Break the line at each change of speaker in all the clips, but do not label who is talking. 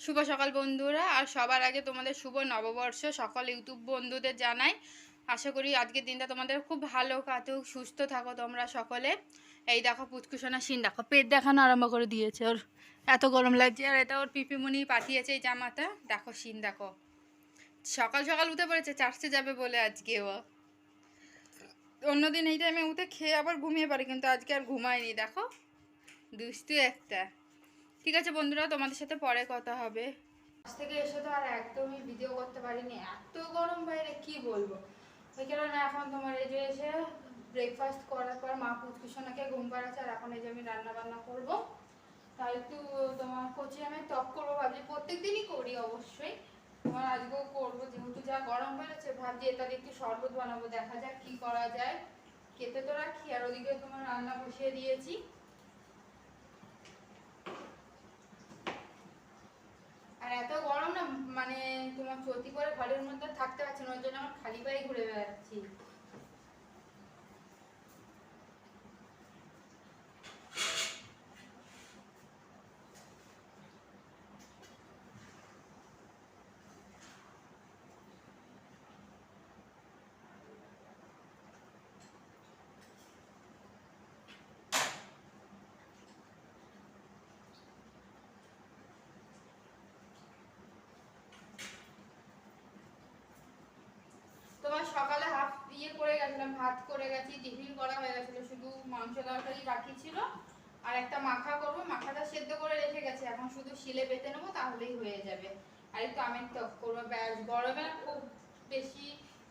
শুভ সকাল বন্ধুরা, আর সবার আগে তোমাদের শুভ নববর্ষ সকল ইউটিউব বন্ধুদের জানাই। আশা করি আজকের দিনটা তোমাদের খুব ভালো কাটুক, সুস্থ থাকো তোমরা সকলে। এই দেখো পুচকুসোনা সিন, দেখো পেট দেখানো আরম্ভ করে দিয়েছে ওর। এত গরম লাগছে, আর এটা ওর পিপিমুনি পাঠিয়েছে এই জামাটা। দেখো সিন, দেখো। সকাল সকাল উঠে পড়েছে চার্চে যাবে বলে আজকে ও। অন্যদিন এই টাইমে উঠে খেয়ে আবার ঘুমিয়ে পারে কিন্তু আজকে আর ঘুমায়নি, দেখো। দুষ্টু একটা। ঠিক আছে বন্ধুরা, তোমাদের সাথে পরে কথা হবে। আজ থেকে এসে তো আর একদমই ভিডিও করতে পারিনি। এত গরম বাইরে, কি বলব? ওই কারণে এখন তোমার এই যে এসে ব্রেকফাস্ট করার পর মা পুচকুসোনাকে ঘুম পাড়াচ্ছে আর এখন এই যে আমি রান্না বান্না করব। তাই একটু তোমার কচি আমি টক করব ভাবছি। প্রত্যেক দিনই করি অবশ্যই। তোমার আজকেও করব, যেহেতু যা গরম বেড়েছে, ভাবছি এটা দিয়ে একটু শরবত বানাবো, দেখা যাক কি করা যায়। খেতে তো রাখি, আর ওদিকে তোমার রান্না বসিয়ে দিয়েছি। আর এত গরম না মানে তোমার সত্যি করে ঘরের মধ্যে থাকতে পারছি না ওই জন্য আমার খালি পায়ে ঘুরে বেড়াচ্ছি তোমার সকালে হাফ ইয়ে করে গেছিলাম, ভাত করে গেছি টিফিন করা হয়ে গেছিল, শুধু মাংস তরকারি বাকি ছিল। আর একটা মাখা করব, মাখাটা সেদ্ধ করে রেখে গেছে, এখন শুধু শিলে বেটে নেব, তাহলেই হয়ে যাবে। আর একটু আমের টক করব, ব্যাস, গরমে খুব বেশি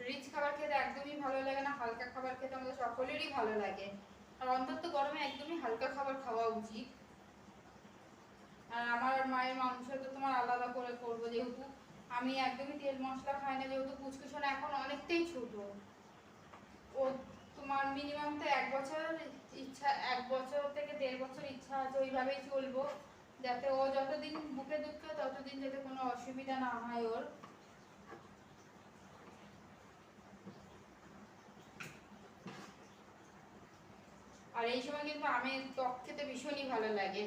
রিচ খাবার খেতে একদমই ভালো লাগে না, হালকা খাবার খেতে আমাদের সকলেরই ভালো লাগে। আর অন্তত গরমে একদমই হালকা খাবার খাওয়া উচিত। আর আমার মায়ের মাংস তো তোমার আলাদা করে করব, যেহেতু আমি একদমই তেল মশলা খাই না, যেহেতু পুচকুসোনা এখন অনেকটাই ছোট। ও তোমার মিনিমাম তো এক বছর ইচ্ছা, এক বছর থেকে দেড় বছর ইচ্ছা আছে ওইভাবেই চলবো, যাতে ও যতদিন বুকে দুঃখে, ততদিন যাতে কোনো অসুবিধা না হয় ওর। আর এই সময় কিন্তু আমের টক খেতে ভীষণই ভালো লাগে।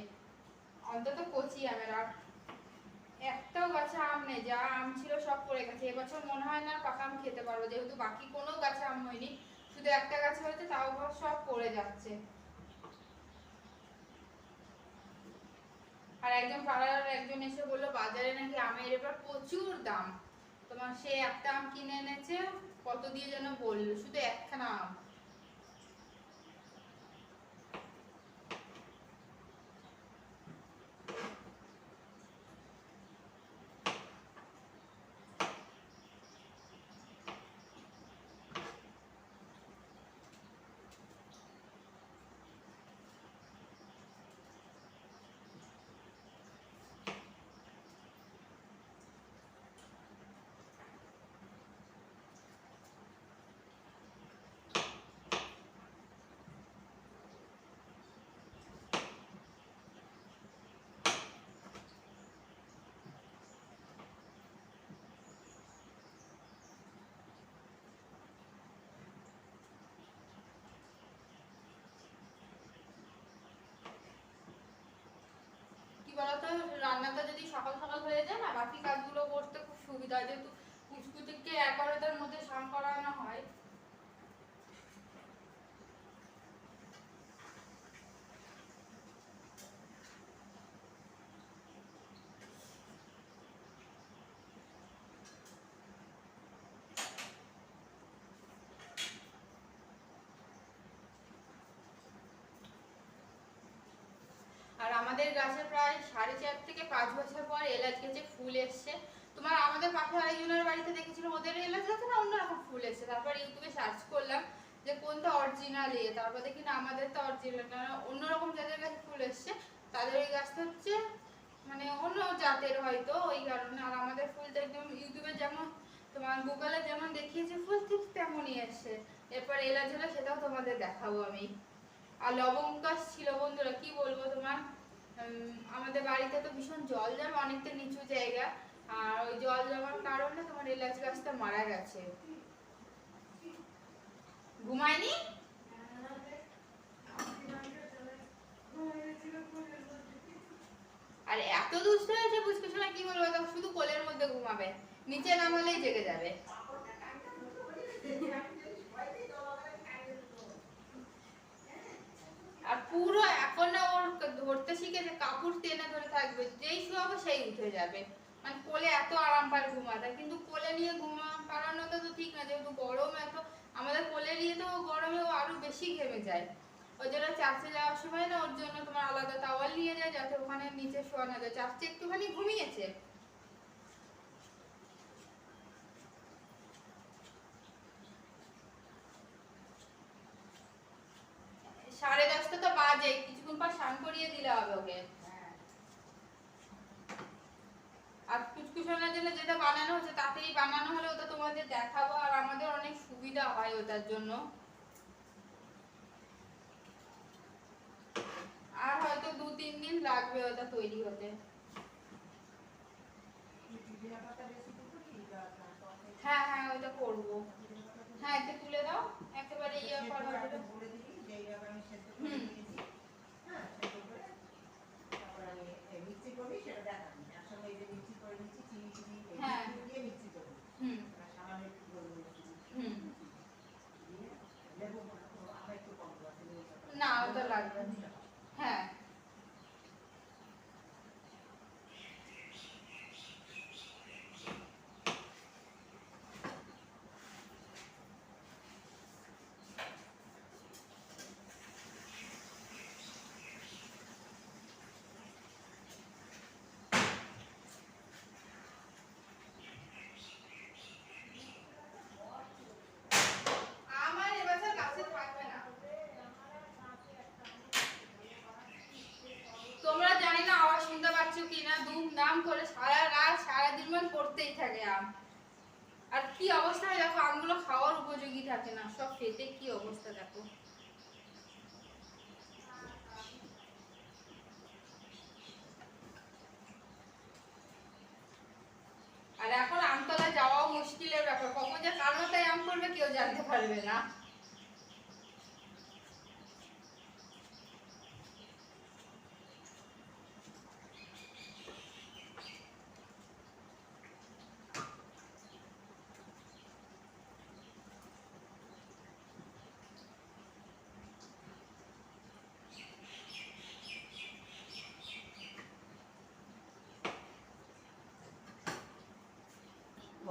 অন্তত কচি আমের আর একটাও গাছে আম নেই, যা আম ছিল সব পড়ে গেছে। এবছর মনে হয় না পাকা আম খেতে পারব, যেহেতু বাকি কোনো গাছে আম হয়নি। শুধু একটা গাছে হয়েছে, তাও সব পড়ে যাচ্ছে। আর একজন পাড়ার একজন এসে বলল, বাজারে নাকি আমের এবার প্রচুর দাম। তোমার সে একটা আম কিনে এনেছে, কত দিয়ে যেন বলল, শুধু একখানা আম কি বলতো রান্নাটা যদি সকাল সকাল হয়ে যায় না, বাকি কাজগুলো করতে খুব সুবিধা হয়। যেহেতু কুচকুচিকে এগারোটার মধ্যে স্নান করানো হয় আর আমাদের গাছে প্রায় সাড়ে চার থেকে পাঁচ বছর পর এলাচ গাছে ফুল এসছে। তোমার আমাদের পাশে আরেকজনের বাড়িতে দেখেছিলাম, ওদের এলাচ গাছে না অন্যরকম ফুল এসছে। তারপর ইউটিউবে সার্চ করলাম যে কোনটা অরিজিনাল ইয়ে তারপর দেখি না, আমাদের তো অরিজিনাল অন্যরকম যাদের কাছে ফুল এসছে, তাদের ওই গাছটা হচ্ছে মানে অন্য জাতের হয়তো, ওই কারণে। আর আমাদের ফুলটা একদম ইউটিউবে যেমন তোমার গুগলে যেমন দেখিয়েছে, ফুল ঠিক তেমনই এসছে। এরপর এলাচ হলে, সেটাও তোমাদের দেখাবো আমি। আর লবঙ্গ গাছ ছিল বন্ধুরা, কি বলব তোমার? আমাদের বাড়িতে তো ভীষণ জল জমে, অনেকটা নিচু জায়গা। আর ওই জল জমার কারণে তোমার এলাচ গাছটা মারা গেছে। ঘুমায়নি? আর এত দুষ্ট হয়েছে পুচকুর সময় কি বলব তখন শুধু কোলের মধ্যে ঘুমাবে। নিচে নামালেই জেগে যাবে। আর পুরো এখন না ধরতে শিখেছে কাপড় টেনে ধরে থাকবে, যেই শুয়াবো সেই উঠে যাবে। মানে কোলে এত আরাম পায় ঘুমাতে, কিন্তু কোলে নিয়ে ঘুমা পারানোটা তো ঠিক না, যেহেতু গরম এত, আমাদের কোলে নিয়ে তো গরমে ও আরও বেশি ঘেমে যায়। ওই জন্য চার্চে যাওয়ার সময় না ওর জন্য তোমার আলাদা টাওয়াল নিয়ে যায়, যাতে ওখানে নিচে শোয়ানো যায়। চার্চে একটুখানি ঘুমিয়েছে সাড়ে দশটা তো বাজে কিছুক্ষণ করিয়ে দিলে হবে ওকে। আর কুচকুচনার জন্য যেটা বানানো হচ্ছে তাতেই বানানো হলে ওটা তোমাদের দেখাবো আর আমাদের অনেক সুবিধা হয় ওটার জন্য। আর হয়তো দু তিন দিন লাগবে ওটা তৈরি হতে। হ্যাঁ হ্যাঁ ওইটা করব। হ্যাঁ একটু তুলে দাও। একেবারে ইয়ে করা হুম। হ্যাঁ। হুম হুম না ওটা লাগবে না। হ্যাঁ আমার এবছর গাছে থাকবে না তোমরা জানি না আওয়াজ শুনতে পাচ্ছ কিনা দুম দাম করে সারা রাত সারা দিন মান পড়তেই থাকে আম আর কি অবস্থা দেখো, আমগুলো খাওয়ার উপযোগী থাকে না, সব খেতে কি অবস্থা দেখো। আর এখন আমতলা যাওয়াও মুশকিলের ব্যাপার, কখন যে কারণটাই আম করবে কেউ জানতে পারবে না।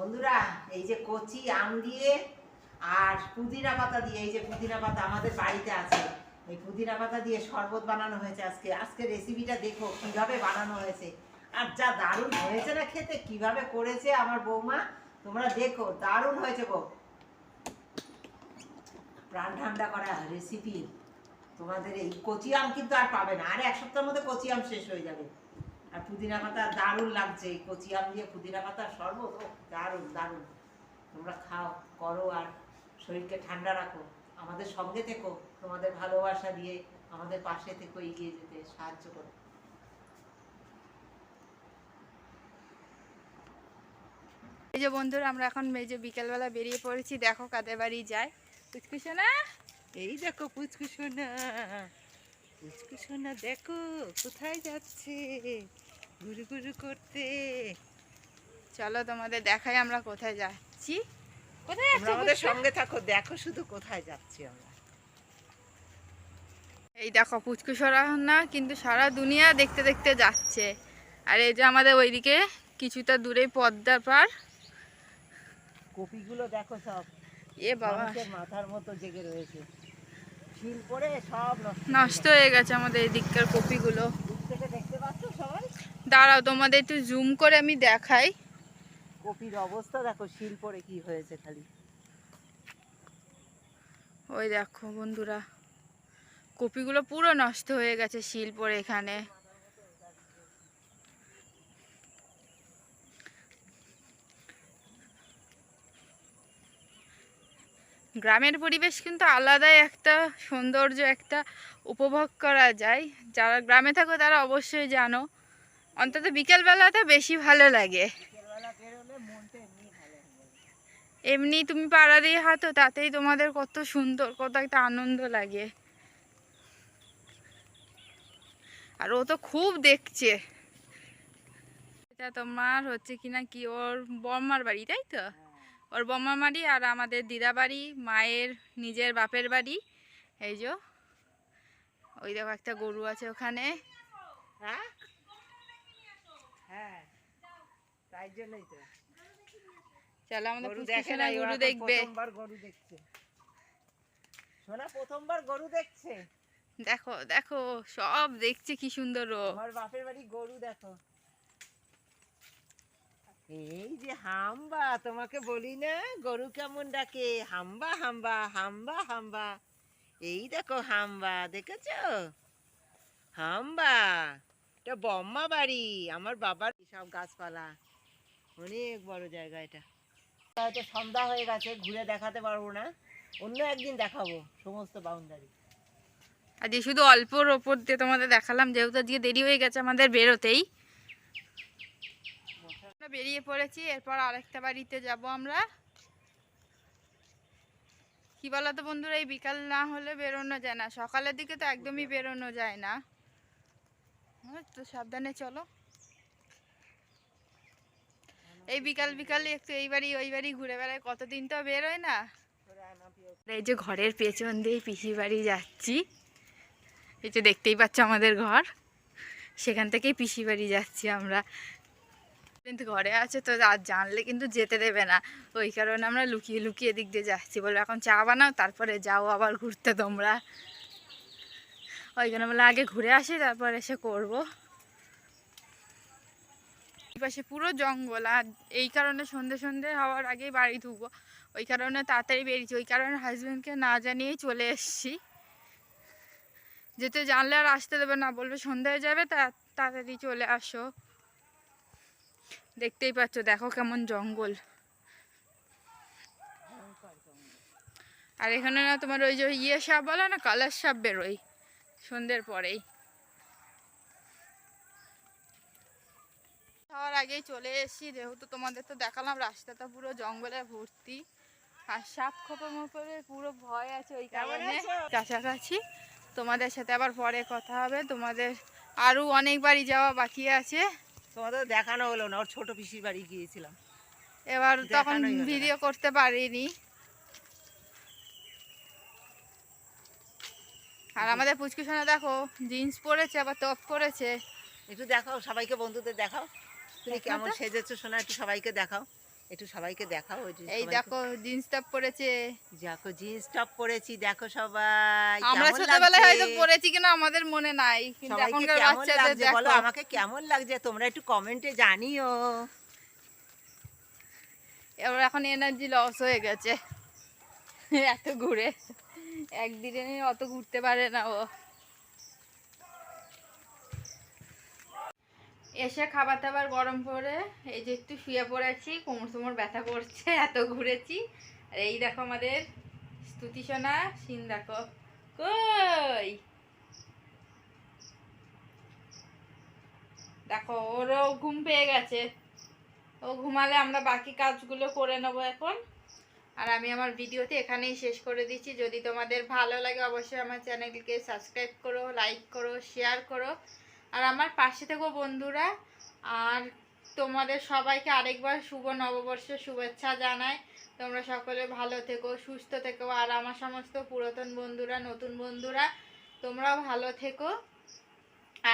বন্ধুরা, এই যে কচি আম দিয়ে আর পুদিনা পাতা দিয়ে, এই যে পুদিনা পাতা আমাদের বাড়িতে আছে। এই পুদিনা পাতা দিয়ে শরবত বানানো হয়েছে আজকে। আজকে রেসিপিটা দেখো কীভাবে বানানো হয়েছে। আর যা দারুণ হয়েছে না খেতে, কীভাবে করেছে আমার বৌমা, তোমরা দেখো, দারুণ হয়েছে গো। প্রাণ ঠান্ডা করা রেসিপি তোমাদের এই কচি আম কিন্তু আর পাবে না। আর এক সপ্তাহের মধ্যে কচি আম শেষ হয়ে যাবে। আর পুদিনা পাতা দারুণ লাগছে, এই কচি আম দিয়ে পুদিনা পাতা শরবত দারুণ দারুণ। তোমরা খাও, করো আর শরীরকে ঠান্ডা রাখো। আমাদের সঙ্গে থেকো, তোমাদের ভালোবাসা দিয়ে আমাদের পাশে থেকো, এগিয়ে যেতে সাহায্য করো।
এই যে বন্ধুরা, আমরা এখন এই যে বিকেলবেলা বেরিয়ে পড়েছি, দেখো কাদের বাড়ি যায়। কুচকুচো না
এই দেখো পুচকু সোনা পুচকু সোনা দেখো কোথায় যাচ্ছে? ঘুরু ঘুরু করতে।
চলো তোমাদের দেখাই আমরা কোথায় যাচ্ছি। কোথায় যাচ্ছি
আমাদের সঙ্গে থাকো দেখো শুধু কোথায় যাচ্ছি আমরা।
এই দেখো পুচকুসরা না কিন্তু সারা দুনিয়া দেখতে দেখতে যাচ্ছে। আর এই যে আমাদের ওইদিকে কিছুটা দূরে পদ্মার পার
কপিগুলো দেখো সব।
এ বাবা।
মাথার মতো জেগে রয়েছে। নষ্ট
নষ্ট হয়ে গেছে আমাদের এদিককার দিককার কপিগুলো।
দূর থেকে দেখতে পাচ্ছ সবাই
দাঁড়াও তোমাদের একটু জুম করে আমি দেখাই।
কপির অবস্থা দেখো শিল পরে কি হয়েছে খালি।
ওই দেখো বন্ধুরা কপিগুলো পুরো নষ্ট হয়ে গেছে শিল পরে এখানে। গ্রামের পরিবেশ কিন্তু আলাদাই একটা, সৌন্দর্য একটা উপভোগ করা যায়। যারা গ্রামে থাকো তারা অবশ্যই জানো, অন্তত বিকেলবেলাটা বেশি ভালো লাগে।
এমনি
তুমি পাড়া দিয়ে হাঁটো, তাতেই তোমাদের কত সুন্দর, কত একটা আনন্দ লাগে। আর ও তো খুব দেখছে। এটা তোমার হচ্ছে কিনা কি, ওর বর্মার বাড়ি, তাই তো? ওর বর্মার বাড়ি আর আমাদের দিদা বাড়ি মায়ের নিজের বাপের বাড়ি। এই যে ওই দেখো একটা গরু আছে ওখানে।
হ্যাঁ? হ্যাঁ তাই জন্যই তো।
চলো আমাদের
গরু
দেখবে।
প্রথমবার গরু দেখছে। সোনা প্রথমবার গরু দেখছে?
দেখো দেখো সব দেখছে কি সুন্দর
আমার বাপের বাড়ি গরু দেখো। এই যে হাম্বা, তোমাকে বলি না? গরু কেমন ডাকে? হাম্বা হাম্বা হাম্বা হাম্বা। এই দেখো হাম্বা, দেখেছ? হাম্বা, এটা বম্মা বাড়ি, আমার বাবার সব গাছপালা। অনেক বড় জায়গা এটা। হয়তো সন্ধ্যা হয়ে গেছে, ঘুরে দেখাতে পারব না। অন্য একদিন দেখাবো, সমস্ত বাউন্ডারি
আজকে শুধু অল্পর ওপর দিয়ে তোমাদের দেখালাম, যেহেতু আজকে দেরি হয়ে গেছে আমাদের বেরোতেই। বেরিয়ে পড়েছি এরপর আরেকটা বাড়িতে যাব আমরা। কি বলো তো বন্ধুরা এই বিকাল না হলে বেরোনো যায় না। সকালের দিকে তো একদমই বেরোনো যায় না। তো সাবধানে চলো। এই বিকাল বিকালে একটু এই বাড়ি ওই বাড়ি ঘুরে বেড়ায় কতদিন তো বেরোয় না। এই যে ঘরের পেছন দিয়ে পিসি বাড়ি যাচ্ছি। এই যে দেখতেই পাচ্ছ আমাদের ঘর। সেখান থেকেই পিসি বাড়ি যাচ্ছি আমরা। কিন্তু ঘরে আছে তো আর জানলে কিন্তু যেতে দেবে না। ওই কারণে আমরা লুকিয়ে লুকিয়ে দিক দিয়ে যাচ্ছি। বলব এখন চা বানাও, তারপরে যাও আবার ঘুরতে তোমরা। ওই জন্য বলে আগে ঘুরে আসি, তারপর এসে করব। পাশে পুরো জঙ্গল, আর এই কারণে সন্ধে সন্ধে হওয়ার আগেই বাড়ি ঢুকবো। ওই কারণে তাড়াতাড়ি বেরিয়েছি, ওই কারণে হাজব্যান্ডকে না জানিয়েই চলে এসেছি। যেতে জানলে আর আসতে দেবে না। বলবে সন্ধ্যা হয়ে যাবে, তা, তাড়াতাড়ি চলে আসো। দেখতেই পাচ্ছ দেখো কেমন জঙ্গল। আর এখানে না তোমার ওই যে ইয়ে সাপ বলে না কালার সাপ বেরোয় সন্ধ্যের পরেই। খাওয়ার আগেই চলে এসেছি যেহেতু তোমাদের তো দেখালাম রাস্তাটা পুরো জঙ্গলে ভর্তি। আর সাপ খোপে মোপে পুরো ভয় আছে ওই কারণে। কাছাকাছি। তোমাদের সাথে আবার পরে কথা হবে। তোমাদের আরও অনেক বাড়ি যাওয়া বাকি আছে।
তোমাদের দেখানো হলো না ওর ছোট পিসির বাড়ি গিয়েছিলাম।
এবার তখন। ভিডিও করতে পারিনি। আর আমাদের পুচকি সোনা দেখো জিন্স পরেছে আবার টপ পরেছে।
একটু দেখাও সবাইকে বন্ধুদের দেখাও। তুমি কেমন। সেজেছো শোনা একটু সবাইকে দেখাও। একটু সবাইকে দেখাও
এই দেখো জিন্স টপ পরেছে।
দেখো জিন্স টপ পরেছি দেখো সবাই
আমরা ছোটবেলায়? হয়তো পরেছি কিনা আমাদের মনে নাই কিন্তু এখনকার বাচ্চাদের
লাগছে? বলো
দেখো
আমাকে কেমন লাগছে? তোমরা একটু কমেন্টে জানিও।
এবার এখন এনার্জি লস হয়ে গেছে। এত ঘুরে একদিনে অত ঘুরতে পারে না ও। এসে খাবার দাবার গরম করে, এই যে একটু শুয়ে পড়েছি কোমর তোমর ব্যথা করছে, এত ঘুরেছি। আর এই দেখো আমাদের স্তুতি সোনা, সিন দেখো। কই? দেখো, ওরও ঘুম পেয়ে গেছে। ও ঘুমালে আমরা বাকি কাজগুলো করে নেব এখন। আর আমি আমার ভিডিওতে এখানেই শেষ করে দিচ্ছি। যদি তোমাদের ভালো লাগে, অবশ্যই আমার চ্যানেলকে সাবস্ক্রাইব করো, লাইক করো, শেয়ার করো। আর আমার পাশে থেকো বন্ধুরা। আর তোমাদের সবাইকে আরেকবার শুভ নববর্ষের শুভেচ্ছা জানাই। তোমরা সকলে ভালো থেকো, সুস্থ থেকো। আর আমার সমস্ত পুরাতন বন্ধুরা, নতুন বন্ধুরা, তোমরাও ভালো থেকো।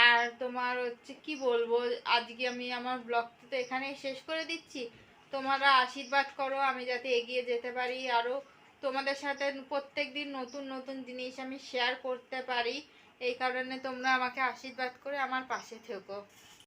আর তোমার হচ্ছে কি বলব, আজকে আমি আমার ব্লগটা তো এখানেই শেষ করে দিচ্ছি। তোমরা আশীর্বাদ করো, আমি যাতে এগিয়ে যেতে পারি। আরও তোমাদের সাথে প্রত্যেক দিন নতুন নতুন জিনিস আমি শেয়ার করতে পারি। এই কারণে তোমরা আমাকে আশীর্বাদ করে আমার পাশে থেকো।